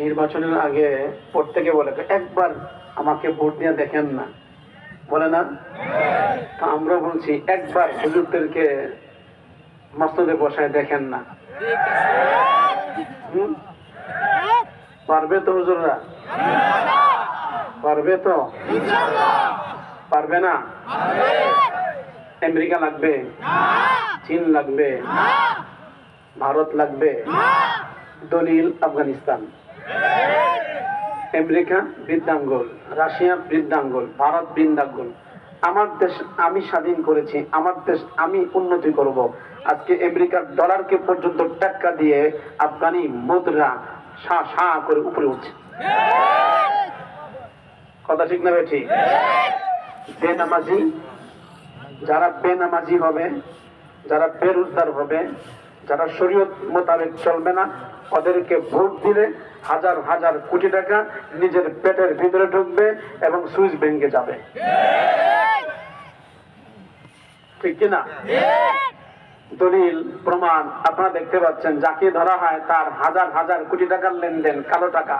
নির্বাচনের আগে প্রত্যেকে বলে, একবার আমাকে ভোট দিয়ে দেখেন না। বলে না? তা আমরা বলছি, একবার হুজুরদেরকে মসনদে বসায় দেখেন না? পারবে তো হুজুররা? পারবে তো? পারবে না? আমেরিকা লাগবে? চীন লাগবে? ভারত লাগবে? দলিল আফগানিস্তান। আমেরিকা বৃদ্ধাঙ্গল, রাশিয়া বৃদ্ধাঙ্গল, ভারত বৃন্দাঙ্গল আমার দেশ আমি স্বাধীন করেছি, আমার দেশ আমি উন্নতি করব। আজকে আমেরিকার ডলারকে পর্যন্ত টাকা দিয়ে আফগানি মুদ্রা সা সা করে উপরে উঠছে। কথা ঠিক না ঠিক? বেনামাজি, যারা বেনামাজি হবে, যারা বেরোজগার হবে, যারা শরীয়ত মোতাবেক চলবে না ওদেরকে ভোট দিলে হাজার হাজার কোটি টাকা নিজের পেটের ভিতরে ঢুকবে এবং সুইচ ব্যাংকে যাবে। ঠিক কিনা দলিল, প্রমাণ আপনারা দেখতে পাচ্ছেন, যাকে ধরা হয় তার হাজার হাজার কোটি টাকার লেনদেন, কালো টাকা।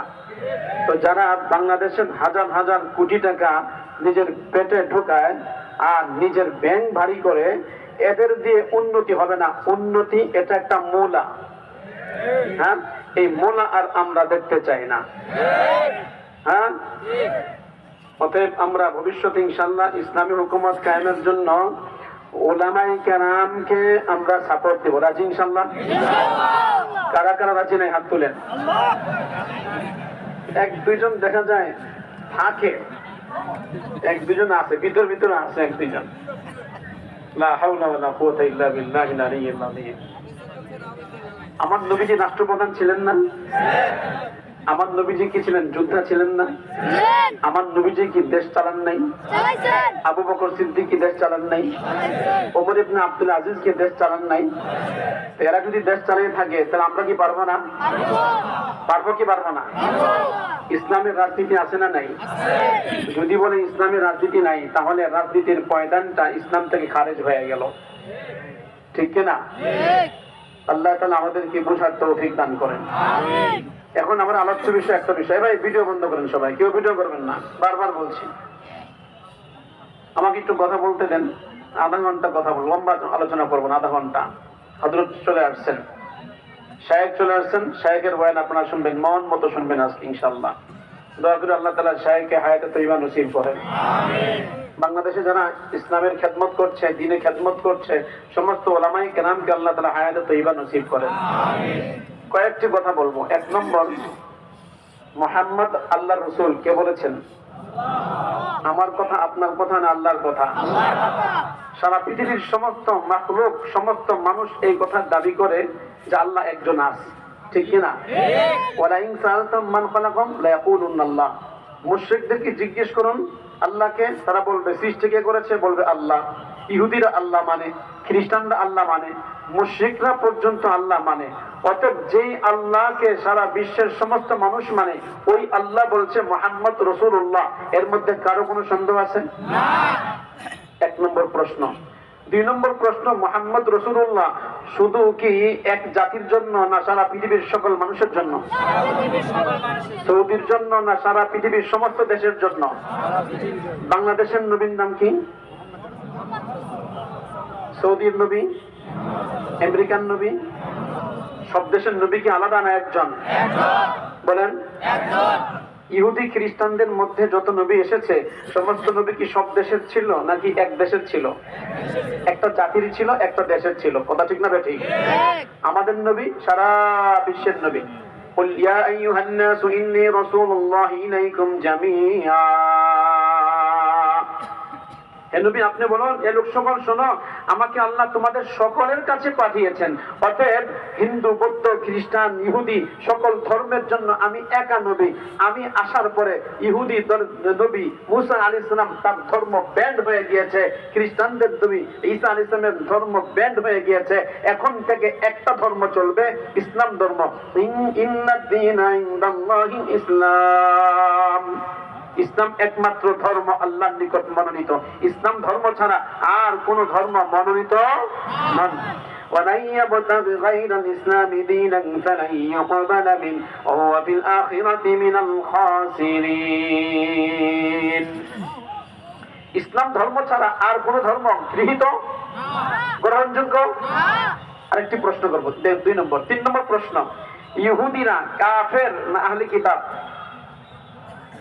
তো যারা বাংলাদেশের হাজার হাজার কোটি টাকা নিজের পেটে ঢোকায় আর নিজের ব্যাংক ভারী করে, এদের দিয়ে উন্নতি হবে না। উন্নতি এটা একটা মূলা। হ্যাঁ? এই মূলা আর আমরা দেখতে চাই না। হ্যাঁ? অতএব আমরা ভবিষ্যতে ইনশাল্লাহ ইসলামী হুকুমত কায়েমের জন্য ওলামাই কেরামকে আমরা সাপোর্ট দেবো। রাজি ইনশাল্লাহ? কারা কারা রাজি নাই? হাত তুলেন। এক দুইজন দেখা যায় থাকে। এক দুজন আছে ভিতর ভিতরে আছে এক দুইজন। লা হাওলা ওয়ালা কুওয়াতা ইল্লা বিল্লাহিল আলিয়্যিল আযীম আমার নবীজি রাষ্ট্রপ্রধান ছিলেন না? আমার নবীজি কি ছিলেন? যোদ্ধা ছিলেন না? আমার নবীজি কি দেশ চালান নাই? আবু বকর সিদ্দিক কি দেশ চালান নাই? ওমর ইবনে আব্দুল আজিজ কি দেশ চালান নাই? এরা যদি দেশ চালিয়ে থাকে তাহলে আমরা কি পারব না? পারব। কি পারব না? ইসলামের রাজনীতি আছে না নাই? যদি বলে ইসলামের রাজনীতি নাই তাহলে রাজনীতির পয়দানটা ইসলাম থেকে খারেজ হয়ে গেল। ঠিক কিনা আল্লাহ তালা আমাদেরকে বোঝার তৌফিক দান করেন। এখন আমার আলোচ্য বিষয় একটা বিষয়। ভাই ভিডিও বন্ধ করেন সবাই। কেউ ভিডিও করবেন না। বারবার বলছি। আমাকে একটু কথা বলতে দেন। আধা ঘণ্টা কথা বলব। লম্বা আলোচনা করব না আধা ঘণ্টা। হজরত চলে আসছেন। শায়েক চলে আসছেন। শায়েকের বয়ান আপনারা শুনবেন মন মতো শুনবেন আজকে ইনশাল্লাহ দয়া করে আল্লাহ তালা শায়েককে হায়াতে তৈবা নসিব করেন। বাংলাদেশে যারা ইসলামের খেদমত করছে দিনে খেদমত করছে সমস্ত ওলামাই কেনামকে আল্লাহ তালা হায়াতে তৈবা নসিব করেন। কয়েকটি কথা বলব। এক নম্বর মোহাম্মদ আল্লাহ রসুল কে বলেছেন? আমার কথা আপনার কথা না আল্লাহর কথা? সারা পৃথিবীর সমস্ত মাকলুক সমস্ত মানুষ এই কথার দাবি করে যে আল্লাহ একজন আছে ঠিক কিনা ওয়ালাইন সাআলতাম মান খালাকাম লা ইয়াকুলুন আল্লাহ মুশরিকদেরকে জিজ্ঞেস করুন আল্লাহকে তারা বলবে, সৃষ্টি কে করেছে? বলবে আল্লাহ। ইহুদিরা আল্লাহ মানে খ্রিস্টানরা আল্লাহ মানে মুশ্রিকরা পর্যন্ত আল্লাহ মানে। অতএব যেই আল্লাহকে সারা বিশ্বের সমস্ত মানুষ মানে ওই আল্লাহ বলছে মোহাম্মদ রসুল্লাহ এর মধ্যে কারও কোনো সন্দেহ আছে? এক নম্বর প্রশ্ন। দুই নম্বর প্রশ্ন, মোহাম্মদ রসুল্লাহ শুধু কি এক জাতির জন্য না সারা পৃথিবীর সকল মানুষের জন্য? সৌদির জন্য না সারা পৃথিবীর সমস্ত দেশের জন্য? বাংলাদেশের নবীর নাম কি? সৌদির নবী? আমেরিকান নবী? সব দেশের নবী কি আলাদা না একজন? বলেন। ইহুদি খ্রিস্টানদের মধ্যে যত নবী এসেছে সমস্ত নবী কি সব দেশের ছিল নাকি এক দেশের ছিল একটা জাতির ছিল একটা দেশের ছিল কথা ঠিক না ঠিক আমাদের নবী সারা বিশ্বের নবী قل يا أيها الناس إني رسول الله إليكم جميعا আপনি বলুন এ লোক সকল শোনো, আমাকে আল্লাহ তোমাদের সকলের কাছে পাঠিয়েছেন। অতএব হিন্দু, বৌদ্ধ, খ্রিস্টান, ইহুদি সকল ধর্মের জন্য আমি একা নবী। আমি আসার পরে ইহুদি নবী মুসা আলী ইসলাম তার ধর্ম ব্যান্ড হয়ে গিয়েছে। খ্রিস্টানদের নবী ঈসা আলী ইসলামের ধর্ম ব্যান্ড হয়ে গিয়েছে। এখন থেকে একটা ধর্ম চলবে, ইসলাম ধর্ম। ইসলাম। ইসলাম একমাত্র ধর্ম আল্লাহর নিকট মনোনীত ইসলাম ধর্ম ছাড়া আর কোন ধর্ম মনোনীত নন ومن يبتغ غير الإسلام دينا فلن يقبل منه وهو في الآخرة من الخاسرين ইসলাম ধর্ম ছাড়া আর কোন ধর্ম গৃহীত গ্রহণযোগ্য আরেকটি প্রশ্ন করবো দে- দুই নম্বর তিন নম্বর প্রশ্ন ইহুদিরা কাফের না আহলি কিতাব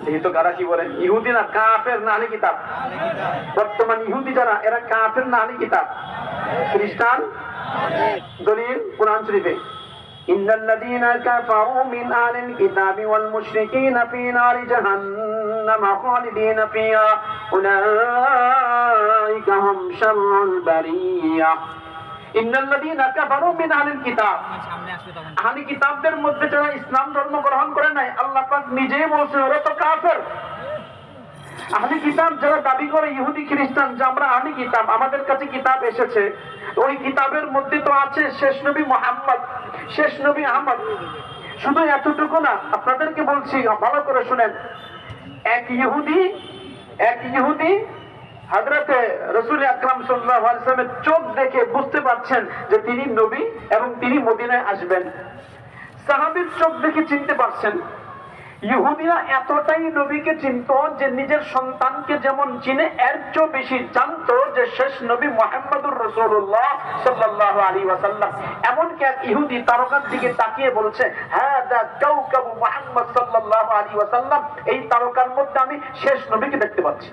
গৃহীত কারা কি বলেন ইহুদিরা কাফের না আহলি কিতাব বর্তমান ইহুদি যারা এরা কাফের না আহলি কিতাব খ্রিস্টান দলিল কোরআন শরীফে إن الذين كفروا من أهل الكتاب والمشركين في نار جهنم خالدين فيها أولئك هم شر البرية কিতাব আমাদের কাছে কিতাব এসেছে। ওই কিতাবের মধ্যে তো আছে শেষ নবী মোহাম্মদ শেষ নবী আহমদ। শুধু এতটুকু না আপনাদেরকে বলছি ভালো করে শুনেন। এক ইহুদি এক ইহুদি হাজরাতে রসুল আকরাম সাল্লাহ আলসালামের চোখ দেখে বুঝতে পারছেন যে তিনি নবী এবং তিনি মদিনায় আসবেন। সাহাবির চোখ দেখে চিনতে পারছেন ইহুদিরা এতটাই নবীকে চিনত যে নিজের সন্তানকে যেমন চিনে, এর চেয়েও বেশি জানতো যে শেষ নবী মোহাম্মদুর রসুল্লাহ সাল্লাহ আলী ওয়াসাল্লাম। এমনকি এক ইহুদি তারকার দিকে তাকিয়ে বলছে হ্যাঁ মোহাম্মদ সাল্লাহ আলী ওয়াসাল্লাম। এই তারকার মধ্যে আমি শেষ নবীকে দেখতে পাচ্ছি।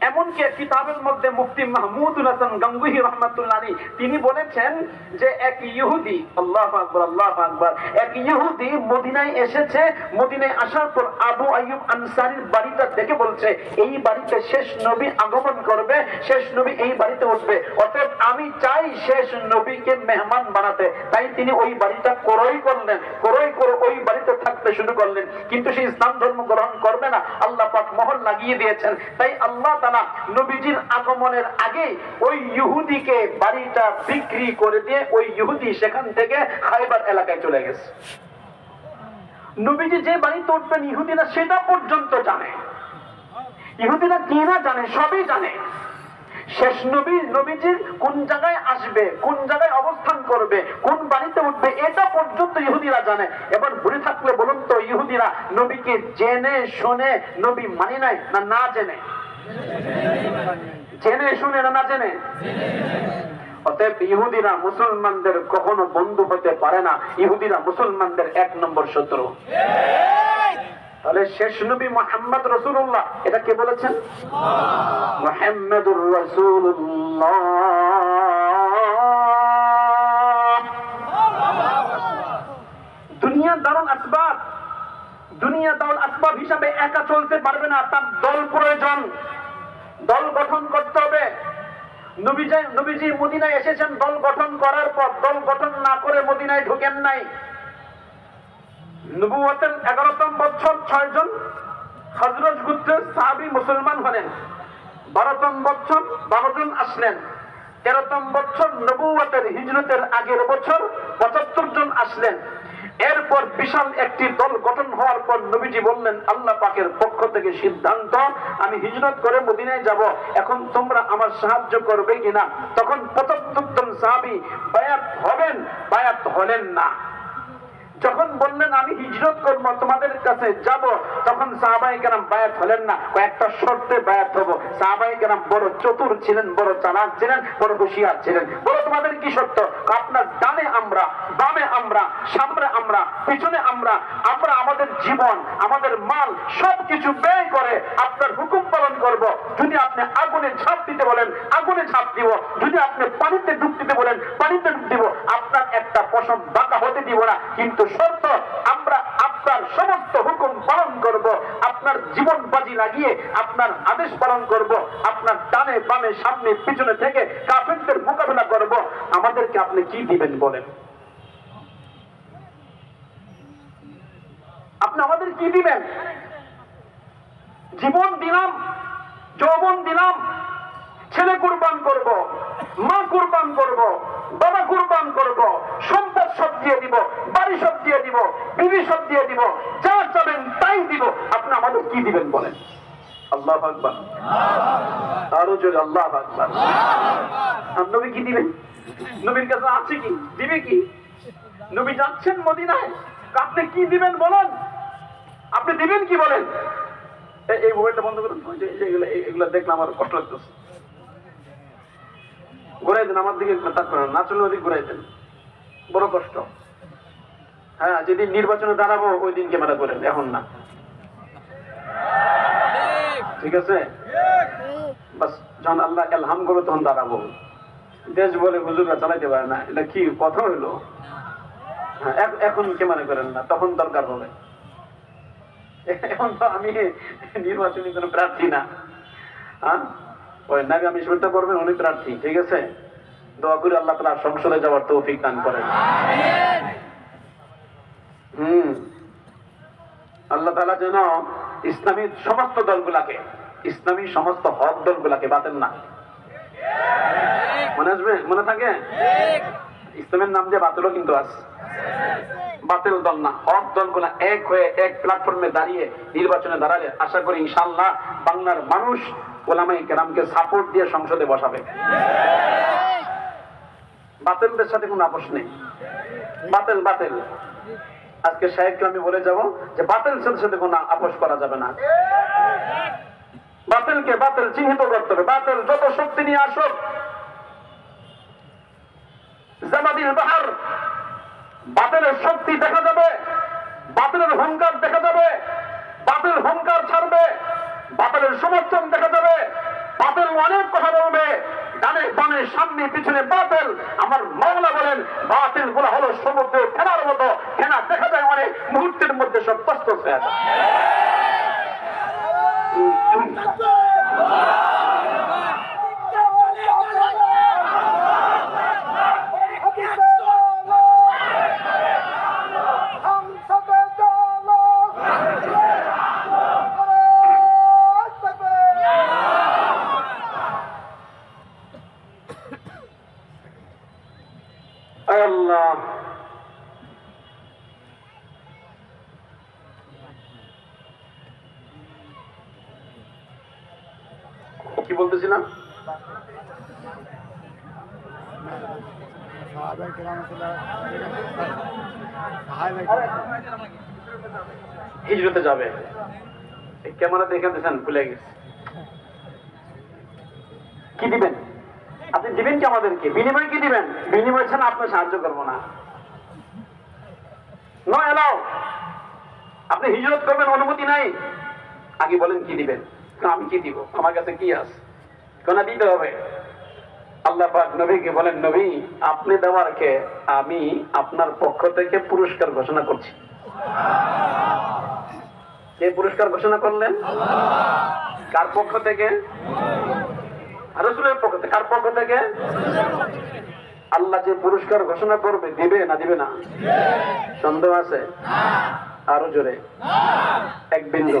এমনকি কিতাবের মধ্যে মুফতি মাহমুদুল হাসান গঙ্গুহি রহমতুল্লাহ, তিনি বলেছেন যে এক ইহুদি, আল্লাহ আকবর আল্লাহ আকবর, এক ইহুদি মদিনায় এসেছে, মদিনায় আসার পর আবু আইয়ুব আনসারির বাড়িটা দেখে বলছে, এই বাড়িতে শেষ নবী আগমন করবে, শেষ নবী এই বাড়িতে উঠবে, অতএব আমি চাই শেষ নবীকে মেহমান বানাতে। তাই তিনি ওই বাড়িটা ক্রয় করলেন, ক্রয় করে ওই বাড়িতে থাকতে শুরু করলেন। কিন্তু সে ইসলাম ধর্ম গ্রহণ করবে না, আল্লাহ পাক মোহর লাগিয়ে দিয়েছেন। তাই আল্লাহ নবীজির আগমনের আগে ওই ইহুদিকে বাড়িটা বিক্রি করে দিয়ে ওই ইহুদি সেখান থেকে খাইবার এলাকায় চলে গেছে। নবীজি যে সেটা পর্যন্ত জানে। কি না জানে, সবই জানে। শেষ নবী নবীজির কোন জায়গায় আসবে, কোন জায়গায় অবস্থান করবে, কোন বাড়িতে উঠবে, এটা পর্যন্ত ইহুদিরা জানে। এবার ঘুরে থাকলে বলুন তো, ইহুদিরা নবীকে জেনে শুনে নবী মানি নাই না না জেনে? জেনে শুনে না জেনে? অতএব ইহুদিরা মুসলমানদের কখনো বন্ধু হতে পারে না। ইহুদিরা মুসলমানদের এক নম্বর শত্রু। তাহলে শেষ নবী মোহাম্মদ রসুল্লাহ এটা কে বলেছেন? মোহাম্মদুর রসুল্লাহ দুনিয়া দারুল আসবাব। দুনিয়া দারুল আসবাব হিসাবে একা চলতে পারবে না, তার দল প্রয়োজন। দল গঠন করতে হবে। নবীজি মদিনায় এসেছেন, দল গঠন করার পর, দল গঠন না করে মদিনায় ঢুকেন নাই। এগারোতম বছর ছয়জন হজরত গুত্রের সাহাবি মুসলমান হলেন। বারোতম বছর বারো জন আসলেন। তেরোতম বছর নবুয়তের হিজরতের আগের বছর পঁচাত্তর জন আসলেন। এরপর বিশাল একটি দল গঠন হওয়ার পর নবীজি বললেন, আল্লাহ পাকের পক্ষ থেকে সিদ্ধান্ত, আমি হিজরত করে মদিনায় যাব, এখন তোমরা আমার সাহায্য করবে কিনা? তখন প্রথম সাহাবি বায়াত হবেন, বায়াত হলেন না। যখন বললেন, আমি হিজরত করব, তোমাদের কাছে যাব, তখন সাহাবাই কেরাম বায়াত হলেন না। কয়েকটা শর্তে বায়াত হব। সাহাবাই কেরাম বড় চতুর ছিলেন, বড় চালাক ছিলেন, বড় হুশিয়ার ছিলেন। বড় তোমাদের কি সত্য আপনার ডানে আমরা, বামে আমরা, সামনে আমরা, পিছনে আমরা আমরা আমাদের জীবন, আমাদের মাল সবকিছু ব্যয় করে আপনার হুকুম পালন করব। যদি আপনি আগুনে ঝাঁপ দিতে বলেন, আগুনে ঝাঁপ দিব। যদি আপনি পানিতে ডুব দিতে বলেন, পানিতে ডুব দিব। আপনার একটা পশম বাঁকা হতে দিব না, কিন্তু শর্ত আমরা আপনার সমস্ত হুকুম পালন করব, আপনার জীবন বাজি লাগিয়ে আপনার আদেশ পালন করব, আপনার ডানে বামে সামনে পিছনে থেকে কাফেরদের মোকাবেলা করব। আমাদেরকে আপনি কি দিবেন বলেন? আপনি আমাদের কি দিবেন? জীবন দিলাম, যৌবন দিলাম ছেলে কুরবান করব, মা কুরবান করব, বাবা কুরবান করব, সম্পদ সব দিয়ে দিব, বাড়ি সব দিয়ে দিব, বিবি সব দিয়ে দিব, যা চাবেন তাই দিব। আপনি আমাদের কি দিবেন বলেন? আল্লাহ আরও আল্লাহ কি দিবেন? নবীর কাছে আছে কি? দিবে কি? নবী যাচ্ছেন মদিনায় আপনি কি দিবেন বলেন? আপনি দিবেন কি বলেন? এই- মোবাইলটা বন্ধ করুন। এগুলো এগুলো দেখলে আমার কষ্ট লাগতেছে। ঘুরাই দেন, আমার দিকে তাক করেন ঘুরাই দেন। বড় কষ্ট। হ্যাঁ যেদিন নির্বাচনে দাঁড়াবো, ওই দিন ক্যামেরা করেন এখন না। ঠিক আছে? বাস, যখন আল্লাহ এলহাম করবে, তখন দাঁড়াবো। দেশ বলে হুজুররা চালাইতে পারে না। এটা কি কথা হইল? হ্যাঁ এখন ক্যামেরা করেন না, তখন দরকার হবে। এখন তো আমি নির্বাচনী কোনো প্রার্থী না। হ্যাঁ? ওই নাগামী শুরুটা করবেন, উনি প্রার্থী, ঠিক আছে? দোয়া করে আল্লাহ তালা সংসদে যাওয়ার তৌফিক দান করেন। হুম। আল্লাহ তালা যেন ইসলামী সমস্ত দলগুলাকে, ইসলামী সমস্ত হক দলগুলাকে বাতিল না। মনে আসবে? মনে থাকে? ইসলামের নাম দিয়ে বাতিলও কিন্তু আছে বাতিল দল না, হক দলগুলা এক হয়ে এক প্ল্যাটফর্মে দাঁড়িয়ে নির্বাচনে দাঁড়ালে আশা করি ইনশাল্লাহ বাংলার মানুষ ওলামাই কেরামকে সাপোর্ট দিয়ে সংসদে বসাবে। বাতিলদের সাথে কোনো আপোষ নেই। বাতিল বাতিল। আজকে সাহেবকে আমি বলে যাব যে বাতিল সাথে কোনো আপোষ করা যাবে না। বাতিলকে বাতিল চিহ্নিত করতে হবে। বাতিল যত শক্তি নিয়ে আসুক জামাদিল বাহার, বাতিলের শক্তি দেখা যাবে, বাতিলের হুঙ্কার দেখা যাবে, বাতিল হুঙ্কার ছাড়বে। বাতিলের সমর্থন দেখা যাবে বাতিল অনেক কথা বলবে। ডানে বামে, সামনে, পিছনে বাতিল আমার মাওলা বলেন বাতিলগুলা হলো সমুদ্রে ফেনার মতো। ফেনা দেখা যায় অনেক মুহূর্তের মধ্যে সব কষ্ট হয়ে কেরাম হিজরতে যাবে। ক্যামেরা দেখে ভুলে গেছে। কি দিবেন? আপনি দিবেন কি আমাদেরকে? বিনিময় কি দিবেন? বিনিময় ছাড়া আপনার সাহায্য করব না। নো এলাও আপনি হিজরত করবেন, অনুমতি নাই। আগে বলেন কি দিবেন? আমি কি দিব? আমার কাছে কি আছে? কেন দিতে হবে? আল্লাহ পাক নবীকে বলেন, নবী, আপনি দেওয়ার কে আমি আপনার পক্ষ থেকে পুরস্কার ঘোষণা করছি। কে পুরস্কার ঘোষণা করলেন? কার পক্ষ থেকে? রসুলের পক্ষ থেকে। কার পক্ষ থেকে? আল্লাহ যে পুরস্কার ঘোষণা করবে, দিবে না দিবে না? সন্দেহ আছে? আরও জোরে। এক বিন্দু।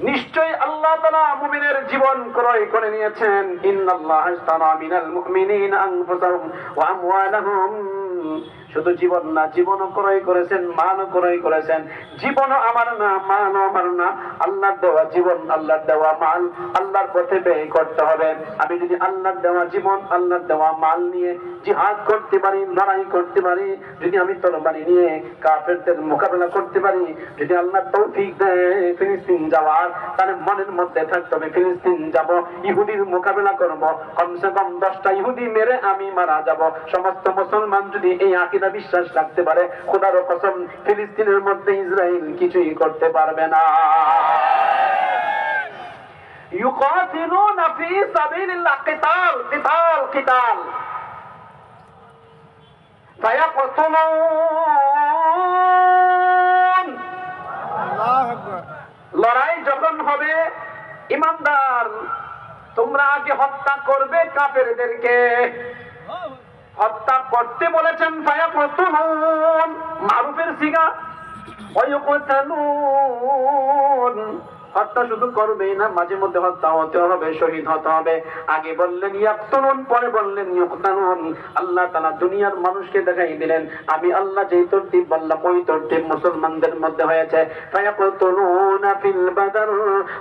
নিশ্চয়ই আল্লাহ তালা মুমিনের জীবন ক্রয় করে নিয়েছেন। ইন্নাল্লাহ আশতারা মিনাল মুমিনিন আনফুসাহুম ওয়া আমওয়ালাহুম। শুধু জীবন না, জীবনও ক্রয় করেছেন, মানও ক্রয় করেছেন। জীবনও আমার না, মানও আমার না। আল্লাহর দেওয়া জীবন, আল্লাহর দেওয়া মাল, আল্লাহর পথে ব্যয় করতে হবে। আমি যদি আল্লাহর দেওয়া জীবন, আল্লাহর দেওয়া মাল নিয়ে জিহাদ করতে পারি, লড়াই করতে পারি, যদি আমি তরবারি নিয়ে কাফেরদের মোকাবেলা করতে পারি, যদি আল্লাহ তৌফিক দেয় ফিলিস্তিন যাওয়ার, তাহলে মনের মধ্যে থাকতে হবে, ফিলিস্তিন যাব, ইহুদির মোকাবেলা করব। কমসে কম দশটা ইহুদি মেরে আমি মারা যাব। সমস্ত মুসলমান যদি এই কিনা বিশ্বাস রাখতে পারে খোদার কসম ফিলিস্তিনের মধ্যে ইসরায়েল কিছুই করতে পারবে না। লড়াই যখন হবে ইমানদার তোমরা আগে হত্যা করবে কাপেরদেরকে হত্যা করতে বলেছেন ফায়া প্রতুন মারুফের সিগা ওয়ুকতালুন হত্যা শুধু করবেই না, মাঝে মধ্যে হত্যা হতে হবে, শহীদ হতে হবে। আগে বললেন, ইয়াকতুলুন, পরে বললেন ইউকতালুন আল্লাহ তাআলা দুনিয়ার মানুষকে দেখাই দিলেন, আমি আল্লাহ যেই তরতিব বললাম, ওই তরতিব মুসলমানদের মধ্যে হয়েছে। ফায়াকতুলুনা ফিল বাদর,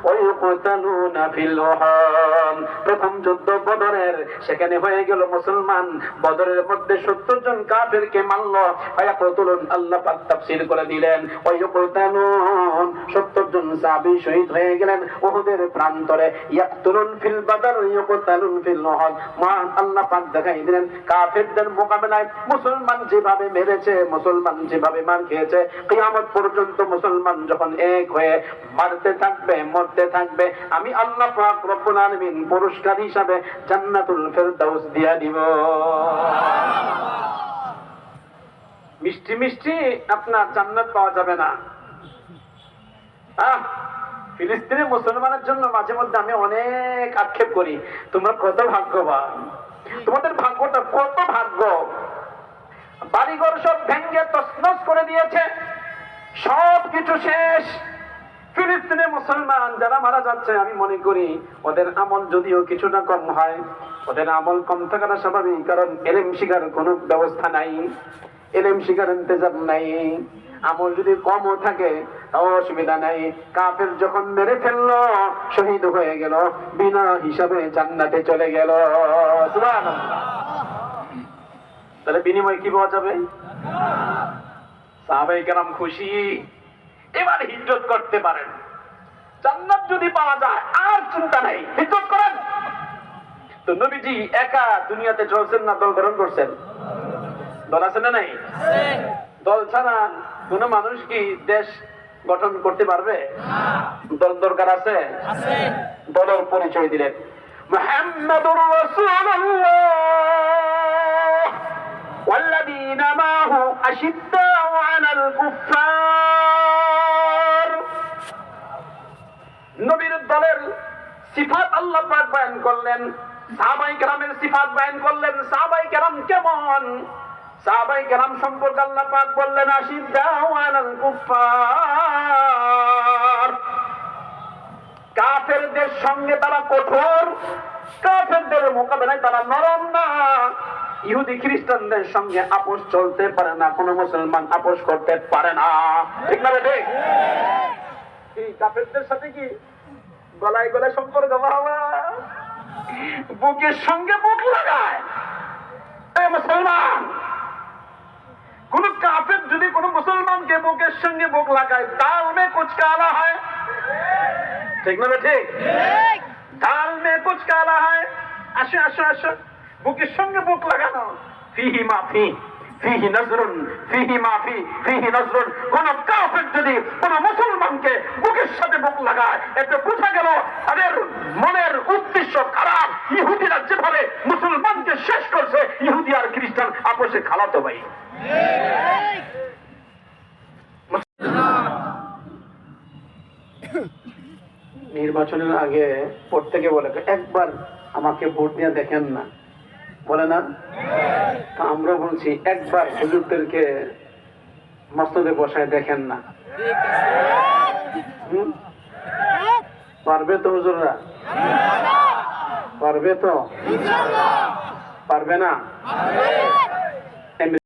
ওয়ুকতালুনা ফিল উহুদ প্রথম যুদ্ধ বদরের, সেখানে হয়ে গেল মুসলমান। বদরের মধ্যে সত্তর জন কাফেরকে মারল। ফায়াকতুলুন, আল্লাহ পাক তাফসীর করে দিলেন, ওয়ুকতালুন। সত্তর জন সাহাবী শহীদ হয়ে গেলেন উহুদের প্রান্তরে। ইয়াকতুলুন ফিল বাদর ওয়ুকতালুন ফিল উহুদ মহান আল্লাহ পাক দেখাই দিলেন, কাফেরদের মোকাবেলায় মুসলমান যেভাবে মেরেছে, মুসলমান যেভাবে মার খেয়েছে, কিয়ামত পর্যন্ত মুসলমান যখন এক হয়ে মারতে থাকবে, মরতে থাকবে, আমি আল্লাহ পাক রব্বুল আলামিন পুরস্কার হিসাবে জান্নাতুল ফেরদাউস দিয়া দিব। মিষ্টি মিষ্টি, আপনার জান্নাত পাওয়া যাবে না। আহ! ফিলিস্তিনি মুসলমানের জন্য মাঝে মধ্যে আমি অনেক আক্ষেপ করি। তোমরা কত ভাগ্যবান। তোমাদের ভাগ্যটা কত ভাগ্য। বাড়িঘর সব ভেঙ্গে তসনস করে দিয়েছে। সব কিছু শেষ। ফিলিস্তিনে মুসলমান যারা মারা যাচ্ছে, আমি মনে করি ওদের আমল যদিও কিছুটা কম হয়, ওদের আমল কম থাকাটা স্বাভাবিক, কারণ এলেম শিকার কোনো ব্যবস্থা নাই। এলেম শিকার ইন্তজাম নাই। আমল যদি কমও থাকে তাও অসুবিধা নাই। কাফের যখন মেরে ফেলল শহীদ হয়ে গেল বিনা হিসাবে জান্নাতে চলে গেল। তাহলে বিনিময় কি পাওয়া যাবে? সাহাবাই কেরাম খুশি। এবার হিজরত করতে পারেন। জান্নাত যদি পাওয়া যায় আর চিন্তা নাই। হিজরত করেন। তো নবীজি একা দুনিয়াতে চলছেন না দল গঠন করছেন? দল আছে না নাই? দল ছাড়া কোন মানুষ কি দেশ গঠন করতে পারবে দল দরকার আছে দলের পরিচয় দিলেন মোহাম্মদুর রাসূলুল্লাহ والذين معه أشداء على الكفار নবীর দলের সিফাত আল্লাহ পাক বয়ান করলেন সাহাবাই কেরামের সিফাত বয়ান করলেন সাহাবাই কেরাম কেমন সাহাবাই কেরাম সম্পর্কে আল্লাহ পাক বললেন কাফেরদের সঙ্গে তারা কঠোর, কাফেরদের মোকাবেলায় তারা নরম না। ইহুদি খ্রিস্টানদের সঙ্গে আপোষ চলতে পারে না, কোনো মুসলমান আপোষ করতে পারে না। ঠিক না ঠিক? এই কাফেরদের সাথে কি গলায় গলায় সম্পর্ক বাবা বুকের সঙ্গে বুক লাগায়। মুসলমান! কোন কাফের যদি কোন মুসলমানকে বুকের সঙ্গে বুক লাগায় তাল মে কুচ কালা হয়? ঠিক না ঠিক? মে কুচ কালা হয়? আসো আসো আসো। বুকের সঙ্গে বুক লাগানো। ফিহি মাফি ফিহি নজরুন ফিহি মাফি ফিহি নজরুন। কোন কাফের যদি কোন মুসলমানকে বুকের সাথে বুক লাগায় এতে বোঝা গেল তাদের মনের উদ্দেশ্য খারাপ। ইহুদিরা যেভাবে মুসলমানকে শেষ করছে ইহুদি খ্রিস্টান খালাতো ভাই। নির্বাচনের আগে প্রত্যেকে বলে, একবার আমাকে ভোট দিয়ে দেখেন না। বলে না? তা আমরা বলছি, একবার হুজুরদেরকে মস্তদে বসায় দেখেন না? পারবে তো হুজুররা? পারবে তো? পারবে না? and